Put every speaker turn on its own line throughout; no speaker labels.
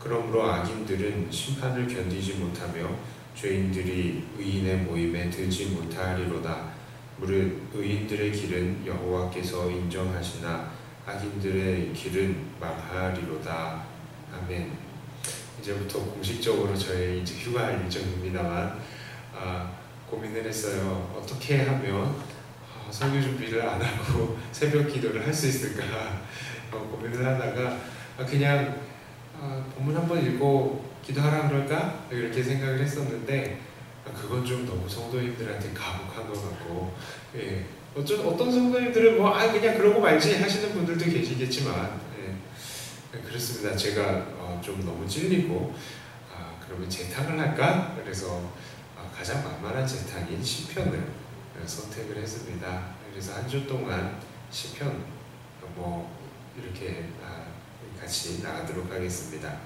그러므로 악인들은 심판을 견디지 못하며 죄인들이 의인의 모임에 들지 못하리로다. 무릇 의인들의 길은 여호와께서 인정하시나 악인들의 길은 망하리로다. 아멘. 이제부터 공식적으로 저의 이제 휴가 일정입니다만 아, 고민을 했어요. 어떻게 하면 아, 설교 준비를 안 하고 새벽 기도를 할 수 있을까 어, 고민을 하다가 아, 그냥 아, 본문 한번 읽고 기도하라 그럴까 이렇게 생각을 했었는데 아, 그건 좀 너무 성도님들한테 가혹한 것 같고 예. 어쩐, 어떤 성도님들은 뭐 아 그냥 그러고 말지 하시는 분들도 계시겠지만 예. 그렇습니다. 제가 어, 좀 너무 찔리고 아, 그러면 재탕을 할까? 그래서 아, 가장 만만한 재탕인 시편을 선택을 했습니다. 그래서 한 주 동안 시편 뭐 이렇게 아, 같이 나가도록 하겠습니다.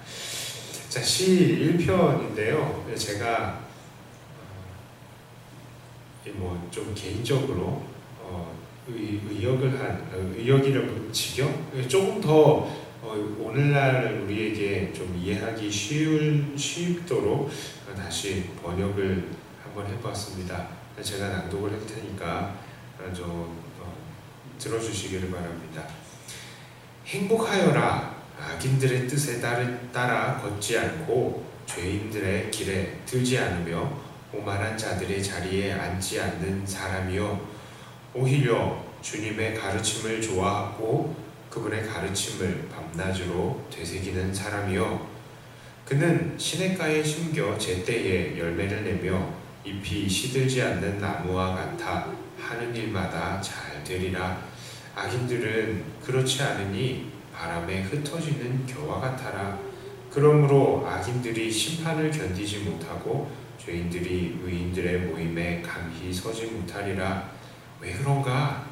자, 시 1편인데요. 제가 어, 뭐좀 개인적으로 어, 의, 의역을 한 어, 의역이라고 직역 조금 더 어, 오늘날 우리에게 좀 이해하기 쉬울 쉽도록 다시 번역을 한번 해봤습니다. 제가 낭독을 할 테니까 좀 어, 들어주시기를 바랍니다. 행복하여라 악인들의 뜻에 따라 걷지 않고 죄인들의 길에 들지 않으며 오만한 자들의 자리에 앉지 않는 사람이요. 오히려 주님의 가르침을 좋아하고 그분의 가르침을 밤낮으로 되새기는 사람이요. 그는 시냇가에 심겨 제때에 열매를 내며 잎이 시들지 않는 나무와 같아 하는 일마다 잘 되리라. 악인들은 그렇지 않으니 바람에 흩어지는 겨와 같아라. 그러므로 악인들이 심판을 견디지 못하고 죄인들이 의인들의 모임에 감히 서지 못하리라. 왜 그런가?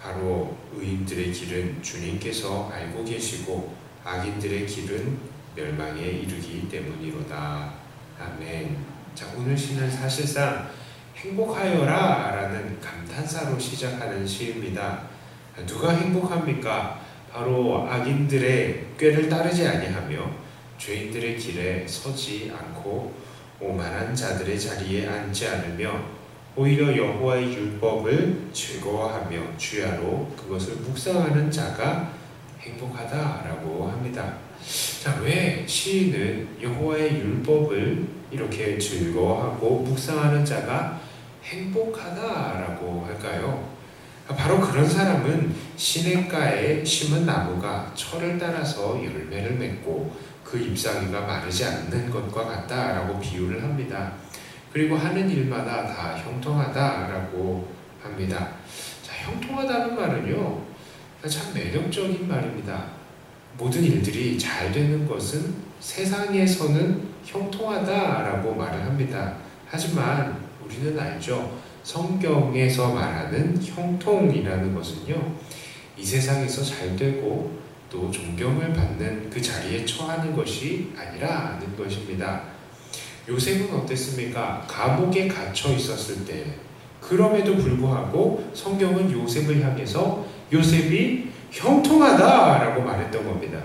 바로 의인들의 길은 주님께서 알고 계시고 악인들의 길은 멸망에 이르기 때문이로다. 아멘. 자, 오늘 시는 사실상 행복하여라 라는 감탄사로 시작하는 시입니다. 누가 행복합니까? 바로 악인들의 꾀를 따르지 아니하며 죄인들의 길에 서지 않고 오만한 자들의 자리에 앉지 않으며 오히려 여호와의 율법을 즐거워하며 주야로 그것을 묵상하는 자가 행복하다라고 합니다. 자, 왜 시인은 여호와의 율법을 이렇게 즐거워하고 묵상하는 자가 행복하다라고 할까요? 바로 그런 사람은 시냇가에 심은 나무가 철을 따라서 열매를 맺고 그 잎사귀가 마르지 않는 것과 같다라고 비유를 합니다. 그리고 하는 일마다 다 형통하다라고 합니다. 자, 형통하다는 말은요, 참 매력적인 말입니다. 모든 일들이 잘 되는 것은 세상에서는 형통하다라고 말을 합니다. 하지만 우리는 알죠. 성경에서 말하는 형통이라는 것은요, 이 세상에서 잘 되고 또 존경을 받는 그 자리에 처하는 것이 아니라는 것입니다. 요셉은 어땠습니까? 감옥에 갇혀 있었을 때, 그럼에도 불구하고 성경은 요셉을 향해서 요셉이 형통하다라고 말했던 겁니다.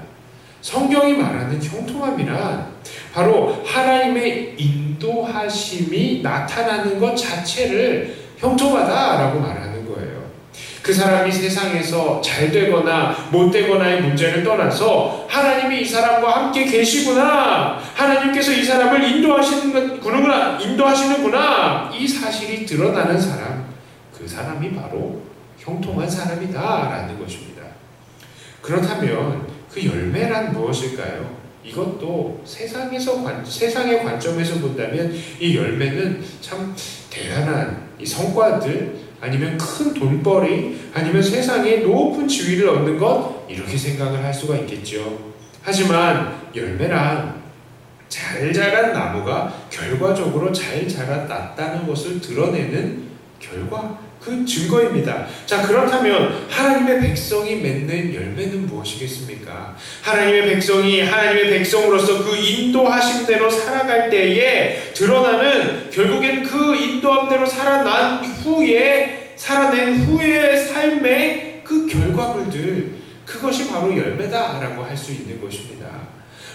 성경이 말하는 형통함이란 바로 하나님의 인 도하심이 나타나는 것 자체를 형통하다라고 말하는 거예요. 그 사람이 세상에서 잘 되거나 못 되거나의 문제를 떠나서 하나님이 이 사람과 함께 계시구나. 하나님께서 이 사람을 인도하시는구나. 인도하시는구나. 이 사실이 드러나는 사람. 그 사람이 바로 형통한 사람이다라는 것입니다. 그렇다면 그 열매란 무엇일까요? 이것도 세상에서 관, 세상의 관점에서 본다면 이 열매는 참 대단한 이 성과들 아니면 큰 돈벌이 아니면 세상에 높은 지위를 얻는 것 이렇게 생각을 할 수가 있겠죠. 하지만 열매란 잘 자란 나무가 결과적으로 잘 자랐다는 것을 드러내는 결과, 그 증거입니다. 자, 그렇다면 하나님의 백성이 맺는 열매는 무엇이겠습니까? 하나님의 백성이 하나님의 백성으로서 그 인도하신 대로 살아갈 때에 드러나는 결국엔 그 인도함대로 살아난 후에 살아낸 후의 삶의 그 결과물들 그것이 바로 열매다라고 할 수 있는 것입니다.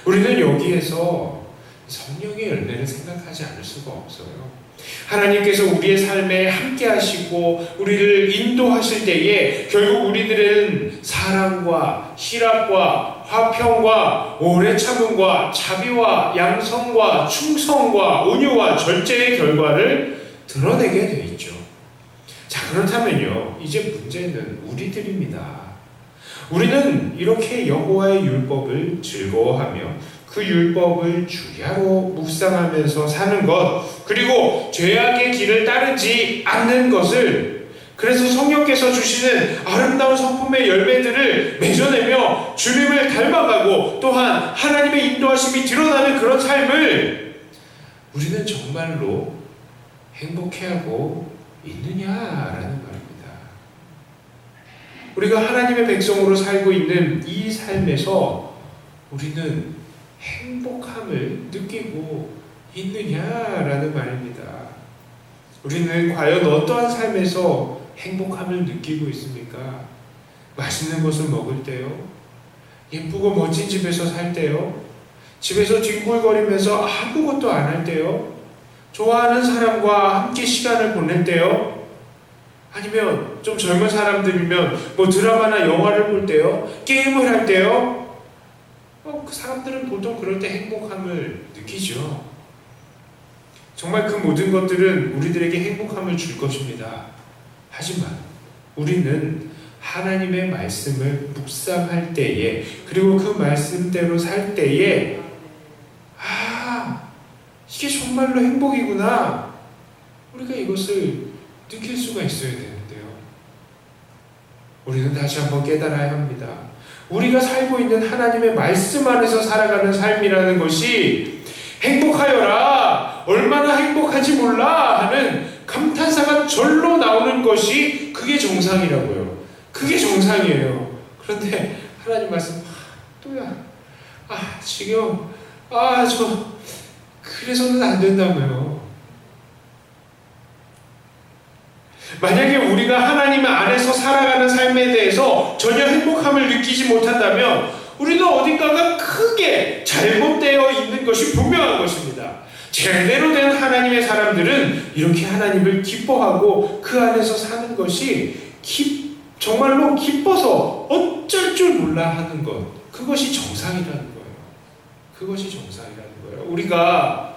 우리는 여기에서 성령의 열매를 생각하지 않을 수가 없어요. 하나님께서 우리의 삶에 함께 하시고 우리를 인도하실 때에 결국 우리들은 사랑과 희락과 화평과 오래 참음과 자비와 양성과 충성과 온유와 절제의 결과를 드러내게 되어 있죠. 자, 그렇다면요. 이제 문제는 우리들입니다. 우리는 이렇게 여호와의 율법을 즐거워하며 그 율법을 주야로 묵상하면서 사는 것, 그리고 죄악의 길을 따르지 않는 것을 그래서 성령께서 주시는 아름다운 성품의 열매들을 맺어내며 주님을 닮아가고 또한 하나님의 인도하심이 드러나는 그런 삶을 우리는 정말로 행복해하고 있느냐라는 말입니다. 우리가 하나님의 백성으로 살고 있는 이 삶에서 우리는 행복함을 느끼고 있느냐라는 말입니다. 우리는 과연 어떠한 삶에서 행복함을 느끼고 있습니까? 맛있는 것을 먹을 때요? 예쁘고 멋진 집에서 살 때요? 집에서 뒹굴거리면서 아무것도 안 할 때요? 좋아하는 사람과 함께 시간을 보낼 때요? 아니면 좀 젊은 사람들이면 뭐 드라마나 영화를 볼 때요? 게임을 할 때요? 어, 그 사람들은 보통 그럴 때 행복함을 느끼죠. 정말 그 모든 것들은 우리들에게 행복함을 줄 것입니다. 하지만 우리는 하나님의 말씀을 묵상할 때에 그리고 그 말씀대로 살 때에 아 이게 정말로 행복이구나 우리가 이것을 느낄 수가 있어야 되는데요. 우리는 다시 한번 깨달아야 합니다. 우리가 살고 있는 하나님의 말씀 안에서 살아가는 삶이라는 것이 행복하여라 얼마나 행복한지 몰라 하는 감탄사가 절로 나오는 것이 그게 정상이라고요. 그게 정상이에요. 그런데 하나님 말씀 아, 또야 아 지금 아저 그래서는 안 된다고요. 만약에 우리가 하나님 안에서 살아가는 삶에 대해서 전혀 행복함을 느끼지 못한다면 우리는 어딘가가 크게 잘못되어 있는 것이 분명한 것입니다. 제대로 된 하나님의 사람들은 이렇게 하나님을 기뻐하고 그 안에서 사는 것이 기, 정말로 기뻐서 어쩔 줄 몰라 하는 것. 그것이 정상이라는 거예요. 그것이 정상이라는 거예요. 우리가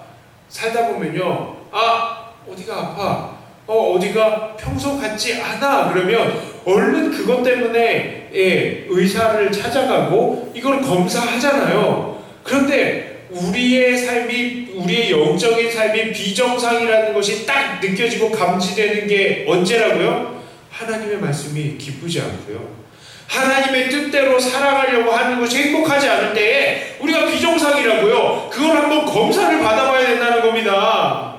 살다 보면요. 아, 어디가 아파. 어, 어디가 평소 같지 않아. 그러면 얼른 그것 때문에 예, 의사를 찾아가고 이걸 검사하잖아요. 그런데 우리의 삶이 우리의 영적인 삶이 비정상이라는 것이 딱 느껴지고 감지되는 게 언제라고요? 하나님의 말씀이 기쁘지 않고요. 하나님의 뜻대로 살아가려고 하는 것이 행복하지 않을 때에 우리가 비정상이라고요. 그걸 한번 검사를 받아봐야 된다는 겁니다.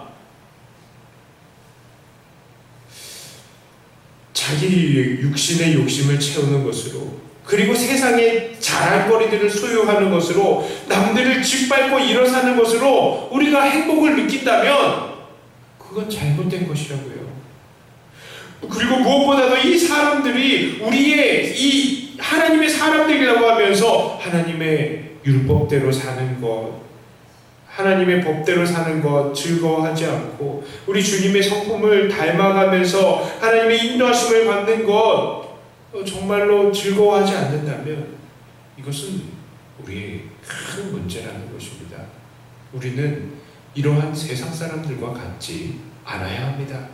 자기 육신의 욕심을 채우는 것으로 그리고 세상에 자랑거리들을 소유하는 것으로 남들을 짓밟고 일어서는 것으로 우리가 행복을 느낀다면 그건 잘못된 것이라고요. 그리고 무엇보다도 이 사람들이 우리의 이 하나님의 사람들이라고 하면서 하나님의 율법대로 사는 것, 하나님의 법대로 사는 것 즐거워하지 않고 우리 주님의 성품을 닮아가면서 하나님의 인도하심을 받는 것 정말로 즐거워하지 않는다면 이것은 우리의 큰 문제라는 것입니다. 우리는 이러한 세상 사람들과 같지 않아야 합니다.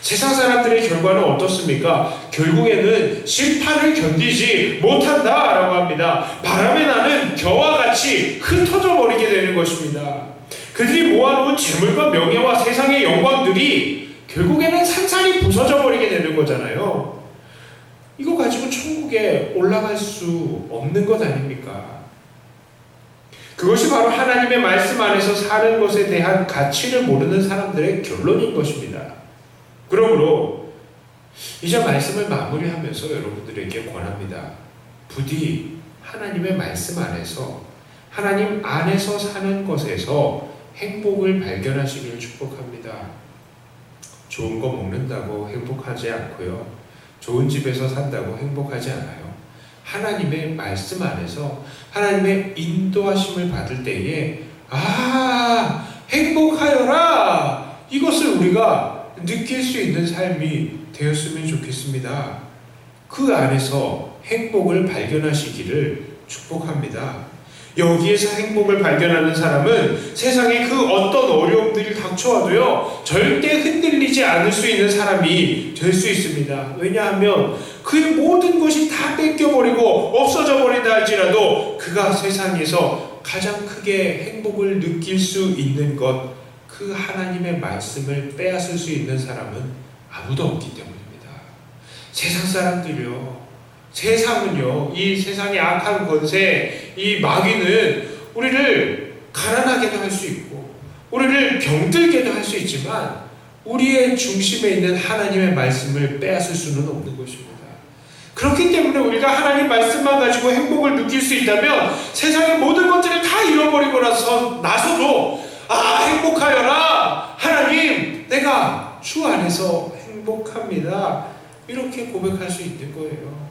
세상 사람들의 결과는 어떻습니까? 결국에는 심판을 견디지 못한다라고 합니다. 바람에 나는 겨와 같이 흩어져 버리게 되는 것입니다. 그들이 모아놓은 재물과 명예와 세상의 영광들이 결국에는 산산이 부서져 버리게 되는 거잖아요. 이거 가지고 천국에 올라갈 수 없는 것 아닙니까? 그것이 바로 하나님의 말씀 안에서 사는 것에 대한 가치를 모르는 사람들의 결론인 것입니다. 그러므로 이제 말씀을 마무리하면서 여러분들에게 권합니다. 부디 하나님의 말씀 안에서 하나님 안에서 사는 것에서 행복을 발견하시길 축복합니다. 좋은 거 먹는다고 행복하지 않고요. 좋은 집에서 산다고 행복하지 않아요. 하나님의 말씀 안에서 하나님의 인도하심을 받을 때에 아 행복하여라 이것을 우리가 느낄 수 있는 삶이 되었으면 좋겠습니다. 그 안에서 행복을 발견하시기를 축복합니다. 여기에서 행복을 발견하는 사람은 세상에 그 어떤 어려움들이 닥쳐와도요, 절대 흔들리지 않을 수 있는 사람이 될 수 있습니다. 왜냐하면 그의 모든 것이 다 뺏겨버리고 없어져 버린다 할지라도 그가 세상에서 가장 크게 행복을 느낄 수 있는 것, 그 하나님의 말씀을 빼앗을 수 있는 사람은 아무도 없기 때문입니다. 세상 사람들이요, 세상은요, 이 세상의 악한 권세, 이 마귀는 우리를 가난하게도 할 수 있고, 우리를 병들게도 할 수 있지만, 우리의 중심에 있는 하나님의 말씀을 빼앗을 수는 없는 것입니다. 그렇기 때문에 우리가 하나님 말씀만 가지고 행복을 느낄 수 있다면 세상의 모든 것들을 다 잃어버리고 나서, 나서도, 아, 행복하여라! 하나님, 내가 주 안에서 행복합니다. 이렇게 고백할 수 있는 거예요.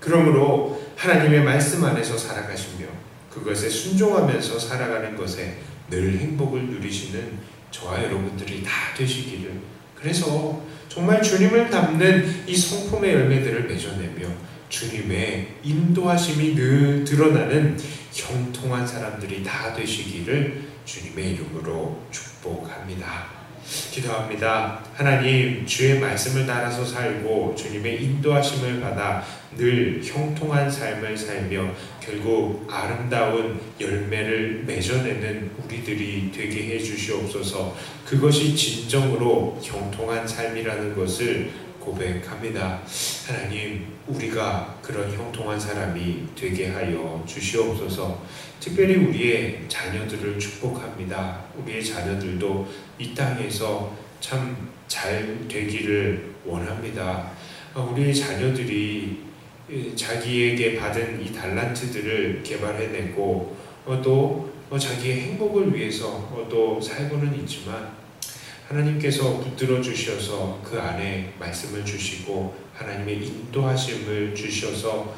그러므로 하나님의 말씀 안에서 살아가시며 그것에 순종하면서 살아가는 것에 늘 행복을 누리시는 저와 여러분들이 다 되시기를 그래서 정말 주님을 닮는 이 성품의 열매들을 맺어내며 주님의 인도하심이 늘 드러나는 형통한 사람들이 다 되시기를 주님의 이름으로 축복합니다. 기도합니다. 하나님, 주의 말씀을 따라서 살고 주님의 인도하심을 받아 늘 형통한 삶을 살며 결국 아름다운 열매를 맺어내는 우리들이 되게 해 주시옵소서 그것이 진정으로 형통한 삶이라는 것을 고백합니다. 하나님, 우리가 그런 형통한 사람이 되게 하여 주시옵소서. 특별히 우리의 자녀들을 축복합니다. 우리의 자녀들도 이 땅에서 참 잘 되기를 원합니다. 우리의 자녀들이 자기에게 받은 이 달란트들을 개발해내고 또 자기의 행복을 위해서 또 살고는 있지만 하나님께서 붙들어 주셔서 그 안에 말씀을 주시고 하나님의 인도하심을 주셔서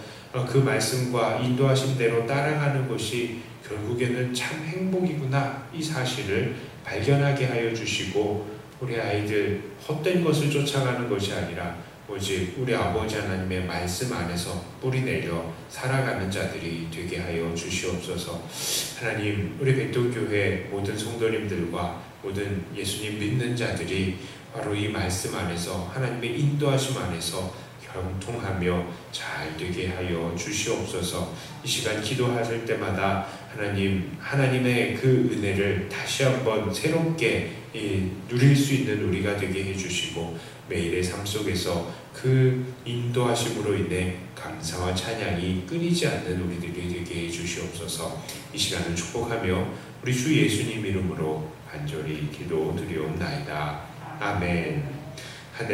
그 말씀과 인도하심대로 따라가는 것이 결국에는 참 행복이구나 이 사실을 발견하게 하여 주시고 우리 아이들 헛된 것을 쫓아가는 것이 아니라 오직 우리 아버지 하나님의 말씀 안에서 뿌리내려 살아가는 자들이 되게 하여 주시옵소서. 하나님, 우리 백동교회 모든 성도님들과 모든 예수님 믿는 자들이 바로 이 말씀 안에서 하나님의 인도하심 안에서 경통하며 잘 되게 하여 주시옵소서. 이 시간 기도하실 때마다 하나님 하나님의 그 은혜를 다시 한번 새롭게 누릴 수 있는 우리가 되게 해주시고 매일의 삶 속에서 그 인도하심으로 인해 감사와 찬양이 끊이지 않는 우리들이 되게 해주시옵소서. 이 시간을 축복하며 우리 주 예수님 이름으로 간절히 기도 드리옵나이다. 아멘.